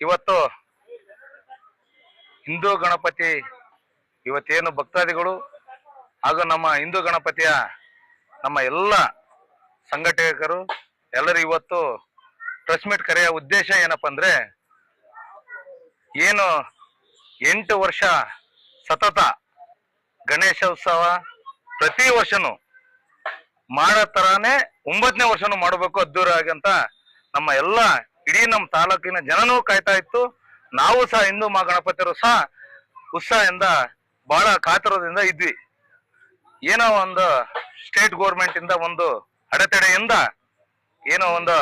ಇವತ್ತು ಹಿಂದೂ ಗಣಪತಿ ಇವತ್ತೇನು ಭಕ್ತಾದಿಗಳು ಹಾಗೂ ನಮ್ಮ ಹಿಂದೂ ಗಣಪತಿಯ ನಮ್ಮ ಎಲ್ಲ ಸಂಘಟಕರು ಎಲ್ಲರೂ ಇವತ್ತು ಪ್ರೆಸ್ ಮೀಟ್ ಕರೆಯ ಉದ್ದೇಶ ಏನಪ್ಪ ಅಂದ್ರೆ ಏನು ಎಂಟು ವರ್ಷ ಸತತ ಗಣೇಶೋತ್ಸವ ಪ್ರತಿ ವರ್ಷನೂ ಮಾಡೋ ತರಾನೇ ಒಂಬತ್ತನೇ ವರ್ಷನೂ ಮಾಡಬೇಕು ಅದ್ದೂರಿಯಾಗಿ ಆಗಂತ ನಮ್ಮ ಎಲ್ಲ ಇಡೀ ನಮ್ಮ ತಾಲೂಕಿನ ಜನನೂ ಕಾಯ್ತಾ ಇತ್ತು. ನಾವು ಸಹ ಹಿಂದೂ ಮಹಾಗಣಪತಿಯರು ಸಹ ಉತ್ಸಾಹದಿಂದ ಬಹಳ ಕಾತರದಿಂದ ಇದ್ವಿ. ಏನೋ ಒಂದು ಸ್ಟೇಟ್ ಗೋರ್ಮೆಂಟ್ ಇಂದ ಒಂದು ಅಡೆತಡೆಯಿಂದ ಏನೋ ಒಂದು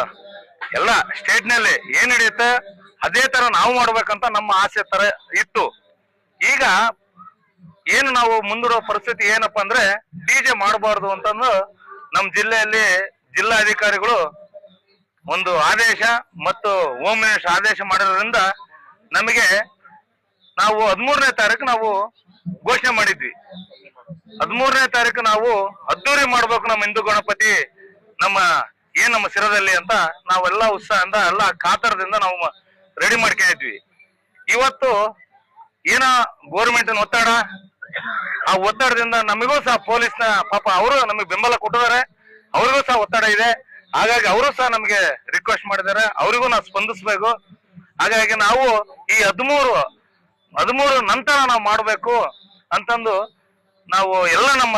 ಎಲ್ಲ ಸ್ಟೇಟ್ನಲ್ಲಿ ಏನ್ ನಡೆಯುತ್ತೆ, ಅದೇ ತರ ನಾವು ಮಾಡ್ಬೇಕಂತ ನಮ್ಮ ಆಸೆ ತರ ಇತ್ತು. ಈಗ ಏನು ನಾವು ಮುಂದಿರೋ ಪರಿಸ್ಥಿತಿ ಏನಪ್ಪಾ ಅಂದ್ರೆ ಡಿಜೆ ಮಾಡಬಾರ್ದು ಅಂತಂದು ನಮ್ಮ ಜಿಲ್ಲೆಯಲ್ಲಿ ಜಿಲ್ಲಾಧಿಕಾರಿಗಳು ಒಂದು ಆದೇಶ ಮತ್ತು ಮಿನಿಸ್ಟರ್ ಆದೇಶ ಮಾಡಿರೋದ್ರಿಂದ ನಮಗೆ ನಾವು ಹದಿಮೂರನೇ ತಾರೀಕು ನಾವು ಘೋಷಣೆ ಮಾಡಿದ್ವಿ. ಹದಿಮೂರನೇ ತಾರೀಕು ನಾವು ಅದ್ದೂರಿ ಮಾಡ್ಬೇಕು ನಮ್ಮ ಹಿಂದೂ ಗಣಪತಿ, ನಮ್ಮ ಏನ್ ನಮ್ಮ ಸಿರದಲ್ಲಿ ಅಂತ ನಾವೆಲ್ಲ ಉತ್ಸಾಹದಿಂದ, ಎಲ್ಲ ಕಾತರದಿಂದ ನಾವು ರೆಡಿ ಮಾಡ್ಕೊಂಡಿದ್ವಿ ಇವತ್ತು ಏನ ಗೋರ್ಮೆಂಟ್ ಒತ್ತಡ? ಆ ಒತ್ತಡದಿಂದ ನಮಗೂ ಸಹ ಪೊಲೀಸ್ನ ಪಾಪ ಅವರು ನಮಗೆ ಬೆಂಬಲ ಕೊಟ್ಟಿದ್ದಾರೆ. ಅವ್ರಿಗೂ ಸಹ ಒತ್ತಡ ಇದೆ. ಹಾಗಾಗಿ ಅವರು ಸಹ ನಮಗೆ ರಿಕ್ವೆಸ್ಟ್ ಮಾಡಿದ್ದಾರೆ. ಅವರಿಗೂ ನಾವು ಸ್ಪಂದಿಸ್ಬೇಕು. ಹಾಗಾಗಿ ನಾವು ಈ ಹದಿಮೂರು ಹದಿಮೂರು ನಂತರ ನಾವು ಮಾಡಬೇಕು ಅಂತಂದು ನಾವು ಎಲ್ಲ ನಮ್ಮ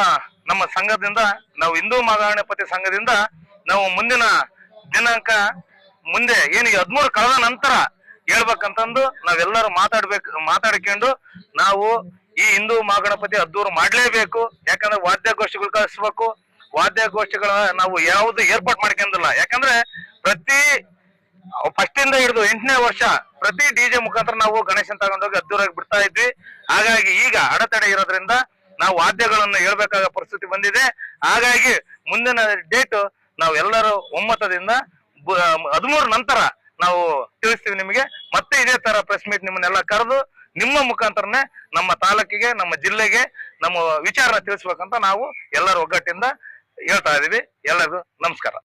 ನಮ್ಮ ಸಂಘದಿಂದ, ನಾವು ಹಿಂದೂ ಮಹಾಗಣಪತಿ ಸಂಘದಿಂದ ನಾವು ಮುಂದಿನ ದಿನಾಂಕ ಮುಂದೆ ಏನು ಹದಿಮೂರು ಕಳೆದ ನಂತರ ಹೇಳ್ಬೇಕಂತಂದು ನಾವೆಲ್ಲರೂ ಮಾತಾಡ್ಬೇಕು, ಮಾತಾಡ್ಕೊಂಡು ನಾವು ಈ ಹಿಂದೂ ಮಹಾಗಣಪತಿ ಅದ್ದೂರು ಮಾಡ್ಲೇಬೇಕು. ಯಾಕಂದ್ರೆ ವಾದ್ಯಗೋಷ್ಠಿಗಳು ಕಳಿಸ್ಬೇಕು. ವಾದ್ಯಗೋಷ್ಠಿಗಳ ನಾವು ಯಾವುದು ಏರ್ಪಾಟ್ ಮಾಡ್ಕೊಂಡಿಲ್ಲ. ಯಾಕಂದ್ರೆ ಪ್ರತಿ ಫಸ್ಟ್ ಇಂದ ಹಿಡಿದು ಎಂಟನೇ ವರ್ಷ ಪ್ರತಿ ಡಿಜೆ ಮುಖಾಂತರ ನಾವು ಗಣೇಶನ್ ತಗೊಂಡೋಗಿ ಅದ್ದೂರಾಗಿ ಬಿಡ್ತಾ ಇದ್ವಿ. ಹಾಗಾಗಿ ಈಗ ಅಡೆತಡೆ ಇರೋದ್ರಿಂದ ನಾವು ವಾದ್ಯಗಳನ್ನು ಹೇಳ್ಬೇಕಾದ ಪರಿಸ್ಥಿತಿ ಬಂದಿದೆ. ಹಾಗಾಗಿ ಮುಂದಿನ ಡೇಟ್ ನಾವು ಎಲ್ಲರೂ ಒಮ್ಮತದಿಂದ ಹದಿಮೂರು ನಂತರ ನಾವು ತಿಳಿಸ್ತೀವಿ ನಿಮಗೆ. ಮತ್ತೆ ಇದೇ ತರ ಪ್ರೆಸ್ ಮೀಟ್ ನಿಮ್ಮನ್ನೆಲ್ಲ ಕರೆದು ನಿಮ್ಮ ಮುಖಾಂತರನೇ ನಮ್ಮ ತಾಲೂಕಿಗೆ, ನಮ್ಮ ಜಿಲ್ಲೆಗೆ ನಮ್ಮ ವಿಚಾರ ತಿಳಿಸ್ಬೇಕಂತ ನಾವು ಎಲ್ಲರ ಒಗ್ಗಟ್ಟಿಂದ ಹೇಳ್ತಾ ಇದೀವಿ. ಎಲ್ಲರಿಗೂ ನಮಸ್ಕಾರ.